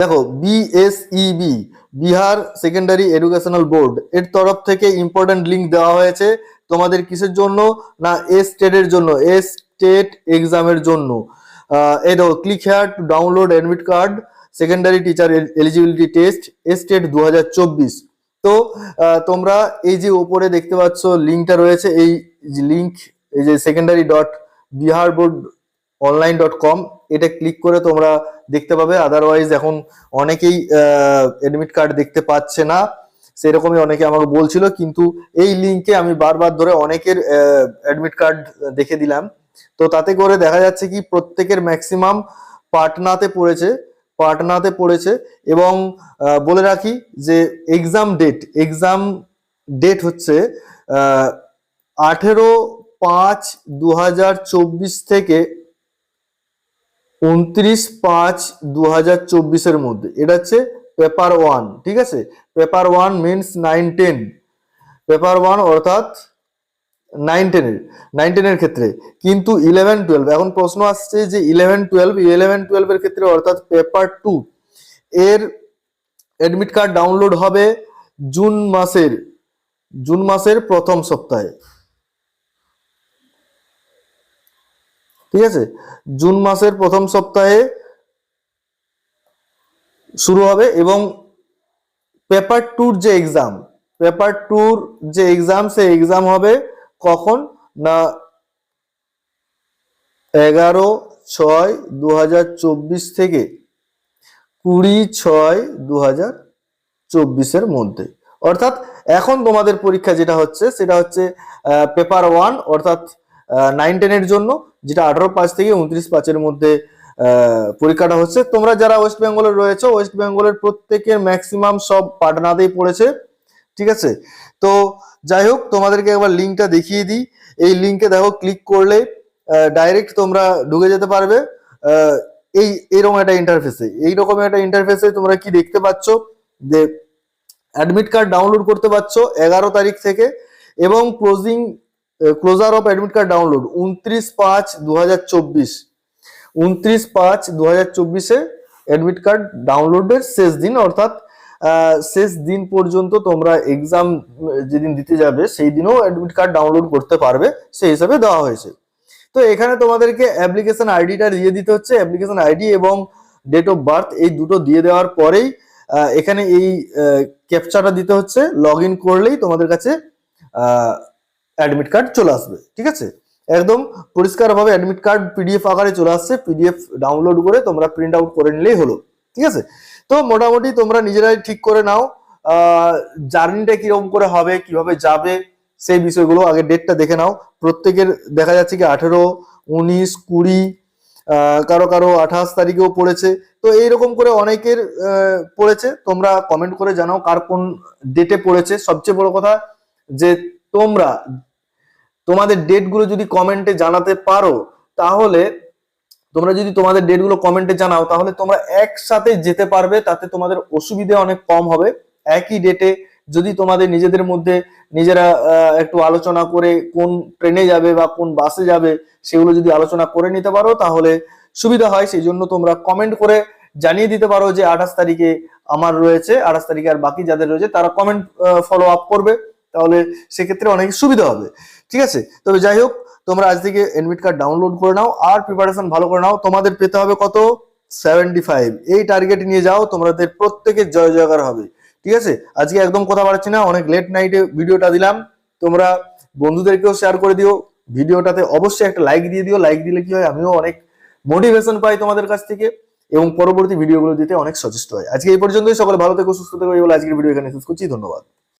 দেখো BSEB Bihar secondary educational board এর তরফ থেকে ইম্পর্টেন্ট লিঙ্ক দেওয়া হয়েছে তোমাদের কিসের জন্য? না এস টেটের জন্য এস টেট এক্সামের জন্য। এই দেখো click here to download admit card secondary teacher eligibility test S TET দু তো তোমরা এই যে ওপরে দেখতে পাচ্ছ লিঙ্কটা রয়েছে, এই লিঙ্ক এই যে secondary dot Bihar board online dot com এটা ক্লিক করে তোমরা দেখতে পাবে। আদারওয়াইজ এখন অনেকেই অ্যাডমিট কার্ড দেখতে পাচ্ছে না। সেরকমই অনেকে আমাকে বলছিল, কিন্তু এই লিঙ্কে আমি বারবার ধরে অনেকের অ্যাডমিট কার্ড দেখে দিলাম। তো তাতে করে দেখা যাচ্ছে কি, প্রত্যেকের ম্যাক্সিমাম পাটনাতে পড়েছে পাটনাতে পড়েছে এবং বলে রাখি যে এক্সাম ডেট এক্সাম ডেট হচ্ছে আঠেরো পাঁচ দু থেকে উনত্রিশ পাঁচ দু হাজার চব্বিশের মধ্যে। এটা হচ্ছে পেপার ওয়ান ঠিক আছে? Paper one means nine ten paper one অর্থাৎ নাইন টেনের নাইন টেনের ক্ষেত্রে। কিন্তু ইলেভেন টুয়েলভ এখন প্রশ্ন আসছে যে ইলেভেন টুয়েলভ ইলেভেন টুয়েলভের ক্ষেত্রে অর্থাৎ পেপার টু এর অ্যাডমিট কার্ড ডাউনলোড হবে জুন মাসের জুন মাসের প্রথম সপ্তাহে। ঠিক আছে? জুন মাসের প্রথম সপ্তাহে শুরু হবে এবং পেপার টুর যে এক্সাম, পেপার টুর যে এক্সাম, সেই এক্সাম হবে কখন? না, এগারো ছয় দু থেকে কুড়ি ছয় দু হাজার চব্বিশের মধ্যে। অর্থাৎ এখন তোমাদের পরীক্ষা যেটা হচ্ছে, সেটা হচ্ছে পেপার ওয়ান, অর্থাৎ নাইন টেনের জন্য, যেটা আঠারো পাঁচ থেকে উনত্রিশ পাঁচের মধ্যে পরীক্ষাটা হচ্ছে। তোমরা যারা ওয়েস্ট বেঙ্গলের রয়েছে ওয়েস্ট বেঙ্গলের প্রত্যেকের ম্যাক্সিমাম সব পাটনাতেই পড়েছে, ঠিক আছে? তো যাই হোক, তোমাদেরকে একবার লিঙ্কটা দেখিয়ে দিই। এই লিঙ্কে দেখো ক্লিক করলে ডাইরেক্ট তোমরা ঢুকে যেতে পারবে। এই, এরকম একটা ইন্টারফেসে এইরকম একটা ইন্টারফেসে তোমরা কি দেখতে পাচ্ছ? যে অ্যাডমিট কার্ড ডাউনলোড করতে পারছ এগারো তারিখ থেকে এবং closing closure of admit card download উনত্রিশ পাঁচ দু হাজার চব্বিশ। উনত্রিশ পাঁচ দু হাজার চব্বিশে অ্যাডমিট কার্ড ডাউনলোডের শেষ দিন, অর্থাৎ শেষ দিন পর্যন্ত তোমরা এক্সাম যেদিন দিতে যাবে, সেই দিনও অ্যাডমিট কার্ড ডাউনলোড করতে পারবে, সেই হিসাবে দেওয়া হয়েছে। তো এখানে তোমাদেরকে অ্যাপ্লিকেশন আইডিটা দিয়ে দিতে হচ্ছে। অ্যাপ্লিকেশন আইডি এবং ডেট অফ বার্থ এই দুটো দিয়ে দেওয়ার পরেই এখানে এই ক্যাপচাটা দিতে হচ্ছে। লগ করলেই তোমাদের কাছে অ্যাডমিট কার্ড চলে আসবে, ঠিক আছে? একদম পরিষ্কারভাবে অ্যাডমিট কার্ড পিডিএফ আকারে চলে আসছে পিডিএফ ডাউনলোড করে তোমরা প্রিন্ট আউট করে নিলেই হলো, ঠিক আছে? তো মোটামুটি তোমরা নিজেরাই ঠিক করে নাও জার্নিটা কীরকম করে হবে, কীভাবে যাবে, সেই বিষয়গুলো আগে ডেটটা দেখে নাও। প্রত্যেকের দেখা যাচ্ছে কি আঠেরো, উনিশ, কুড়ি কারও কারও আঠাশ তারিখেও পড়েছে। তো এইরকম করে অনেকের পড়েছে। তোমরা কমেন্ট করে জানাও কার কোন ডেটে পড়েছে। সবচেয়ে বড় কথা যে তোমরা তোমাদের ডেটগুলো যদি কমেন্টে জানাতে পারো, তাহলে তোমরা যদি তোমাদের ডেটগুলো কমেন্টে জানাও, তাহলে তোমরা একসাথে যেতে পারবে, তাতে তোমাদের অসুবিধা অনেক কম হবে। একই ডেটে যদি তোমাদের নিজেদের মধ্যে নিজেরা একটু আলোচনা করে কোন ট্রেনে যাবে বা কোন বাসে যাবে, সেগুলো যদি আলোচনা করে নিতে পারো, তাহলে সুবিধা হয়। সেই জন্য তোমরা কমেন্ট করে জানিয়ে দিতে পারো যে আঠাশ তারিখে আমার রয়েছে, আঠাশ তারিখে আর বাকি যাদের রয়েছে, তারা কমেন্ট ফলো আপ করবে। তাহলে সেক্ষেত্রে অনেক সুবিধা হবে। ঠিক আছে? তবে যাই হোক, তোমরা আজ থেকে এডমিট কার্ড ডাউনলোড করে নাও আর প্রিপারেশন ভালো করে নাও। তোমাদের পেতে হবে কত? সেভেন্টি ফাইভ এই টার্গেট নিয়ে যাও, তোমাদের প্রত্যেকের জয় জয়কার হবে। ঠিক আছে? আজকে একদম কথা বাড়াচ্ছি না, অনেক লেট নাইটে ভিডিওটা দিলাম। তোমরা বন্ধুদেরকেও শেয়ার করে দিও। ভিডিওটাতে অবশ্যই একটা লাইক দিয়ে দিও। লাইক দিলে কি হয়? আমিও অনেক মোটিভেশন পাই তোমাদের কাছ থেকে এবং পরবর্তী ভিডিওগুলো দিতে অনেক সচেষ্ট হয়। আজকে এই পর্যন্তই। সকলে ভালো থেকো, সুস্থ থেকো। আজকের ভিডিও এখানে শেষ করছি। ধন্যবাদ।